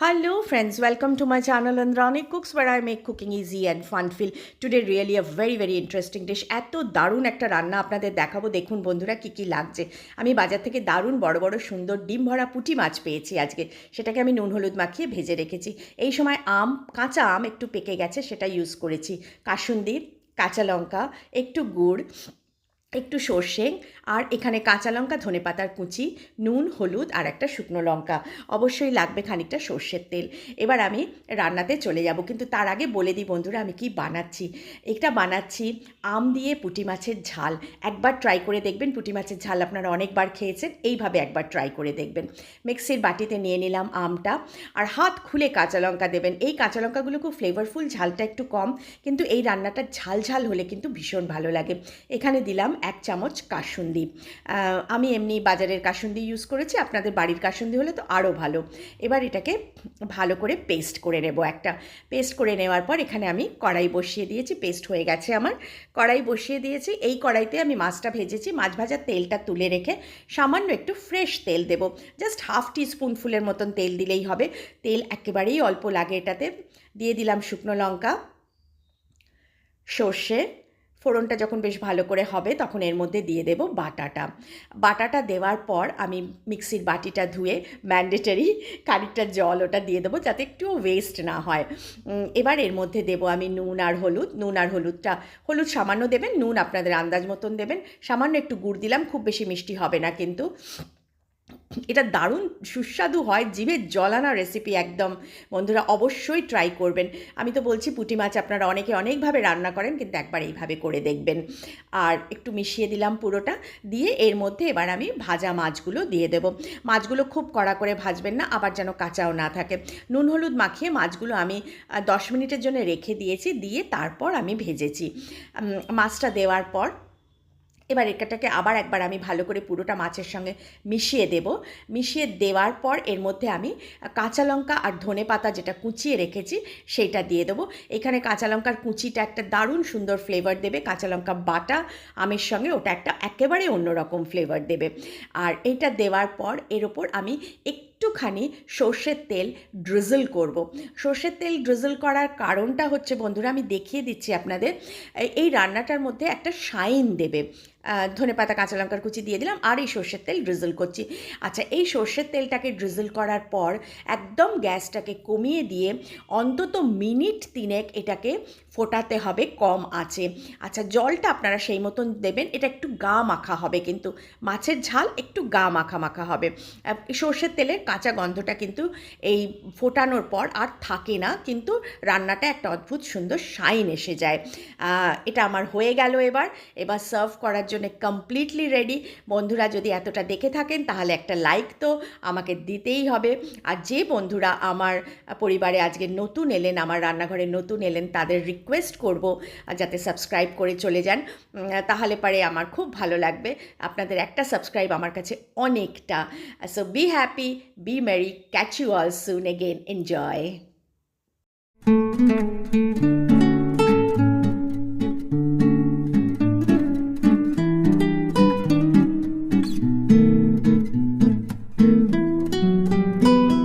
Hello friends, welcome to my channel Andrani Cooks where I make cooking easy and fun feel. Today really a very very interesting dish. এত দারুণ একটা রান্না আপনাদের দেখাবো। দেখুন বন্ধুরা কি কি লাগছে। আমি বাজার থেকে দারুণ বড় বড় সুন্দর ডিম ভরা পুঁটি মাছ পেয়েছি আজকে। সেটাকে আমি নুন হলুদ মাখিয়ে ভেজে রেখেছি। এই সময় আম কাঁচা আম একটু পেকে গেছে সেটা ইউজ করেছি। কাসুন্দি কাঁচা লঙ্কা একটু গুড় একটু সর্ষে আর এখানে কাঁচা লঙ্কা, ধনে পাতার কুচি, নুন, হলুদ আর একটা শুকনো লঙ্কা। অবশ্যই লাগবে খানিকটা সর্ষের তেল। এবার আমি রান্নাতে চলে যাব, কিন্তু তার আগে বলে দিই বন্ধুরা, আমি কি বানাচ্ছি? এটা বানাচ্ছি আম দিয়ে পুঁটি মাছের ঝাল। একবার ট্রাই করে দেখবেন, পুঁটি মাছের ঝাল আপনারা অনেকবার খেয়েছেন, এইভাবে একবার ট্রাই করে দেখবেন। মিক্সির বাটিতে নিয়ে নিলাম আমটা আর হাত খুলে কাঁচা লঙ্কা দেবেন। এই কাঁচা লঙ্কাগুলো খুব ফ্লেভারফুল ঝালটা একটু কম, কিন্তু এই রান্নাটা ঝাল ঝাল হলে কিন্তু ভীষণ ভালো লাগে। এখানে দিলাম এক চামচ কাসুন্দি। আমি এমনি বাজারের কাসুন্দি ইউজ করেছি, আপনাদের বাড়ির কাসুন্দি হলে তো আরও ভালো। এবার এটাকে ভালো করে পেস্ট করে নেব একটা। পেস্ট করে নেওয়ার পর এখানে আমি কড়াই বসিয়ে দিয়েছি পেস্ট হয়ে গেছে আমার। কড়াই বসিয়ে দিয়েছি, এই কড়াইতে আমি মাছটা ভেজেছি, মাছ ভাজার তেলটা তুলে রেখে সামান্য একটু ফ্রেশ তেল দেবো। জাস্ট হাফ টি স্পুনফুলের মতন তেল দিলেই হবে। তেল একেবারেই অল্প লাগে এটাতে। দিয়ে দিলাম শুকনো লঙ্কা, সর্ষে ফোড়নটা যখন বেশ ভালো করে হবে, তখন এর মধ্যে দিয়ে দেব বাটাটা। বাটাটা দেওয়ার পর আমি মিক্সির বাটিটা ধুয়ে ম্যান্ডেটারি খানিকটা জল ওটা দিয়ে দেবো যাতে একটু ওয়েস্ট না হয়। এবার এর মধ্যে দেব আমি নুন আর হলুদ। নুন আর হলুদটা, হলুদ সামান্য দেবেন, নুন আপনাদের আন্দাজ মতন দেবেন। সামান্য একটু গুড় দিলাম, খুব বেশি মিষ্টি হবে না কিন্তু। এটা দারুণ সুস্বাদু হয়, জিভে জলানা রেসিপি একদম। বন্ধুরা অবশ্যই ট্রাই করবেন। আমি তো বলছি পুঁটি মাছ আপনারা অনেকে অনেকভাবে রান্না করেন, কিন্তু একবার এইভাবে করে দেখবেন। আর একটু মিশিয়ে দিলাম পুরোটা, দিয়ে এর মধ্যে এবার আমি ভাজা মাছগুলো দিয়ে দেবো। মাছগুলো খুব কড়া করে ভাজবেন না, আবার যেন কাঁচাও না থাকে। নুন হলুদ মাখিয়ে মাছগুলো আমি দশ মিনিটের জন্য রেখে দিয়েছি, দিয়ে তারপর আমি ভেজেছি। মাছটা দেওয়ার পর এবার এটাকে আবার একবার আমি ভালো করে পুরোটা মাছের সঙ্গে মিশিয়ে দেব। মিশিয়ে দেওয়ার পর এর মধ্যে আমি কাঁচা লঙ্কা আর ধনে পাতা যেটা কুচিয়ে রেখেছি সেইটা দিয়ে দেবো। এখানে কাঁচা লঙ্কার কুচিটা একটা দারুণ সুন্দর ফ্লেভার দেবে। কাঁচা লঙ্কা বাটা আমের সঙ্গে ওটা একটা একেবারে অন্যরকম ফ্লেভার দেবে। আর এটা দেওয়ার পর এর ওপর আমি একটুখানি সর্ষের তেল ড্রিজল করব। সর্ষের তেল ড্রিজল করার কারণটা হচ্ছে, বন্ধুরা, আমি দেখিয়ে দিচ্ছি আপনাদের। এই- রান্নাটার মধ্যে একটা শাইন দেবে। ধনে পাতা, কাঁচা লঙ্কার কুচি দিয়ে দিলাম, আর এই সর্ষের তেল ড্রিজল করছি। আচ্ছা এই সর্ষের তেলটাকে ড্রিজল করার পর একদম গ্যাসটাকে কমিয়ে দিয়ে অন্তত মিনিট তিনেক এটাকে ফোটাতে হবে, কম আছে। আচ্ছা জলটা আপনারা সেই মতন দেবেন, এটা একটু গা মাখা হবে কিন্তু, মাছের ঝাল একটু গা মাখা মাখা হবে। সর্ষের তেলের কাঁচা গন্ধটা কিন্তু এই ফোটানোর পর আর থাকে না। কিন্তু রান্নাটা একটা অদ্ভুত সুন্দর শাইন এসে যায়। এটা আমার হয়ে গেল এবার। এবার সার্ভ করার জন্য কমপ্লিটলি রেডি বন্ধুরা যদি এতটা দেখে থাকেন, তাহলে একটা লাইক তো আমাকে দিতেই হবে। আর যে বন্ধুরা আমার পরিবারে আজকে নতুন এলেন, আমার রান্নাঘরে নতুন এলেন, তাদের রিকোয়েস্ট করব যাতে সাবস্ক্রাইব করে চলে যান। তাহলে পারে আমার খুব ভালো লাগবে। আপনাদের একটা সাবস্ক্রাইব আমার কাছে অনেকটা। So be happy Be merry. Catch you all soon again. Enjoy.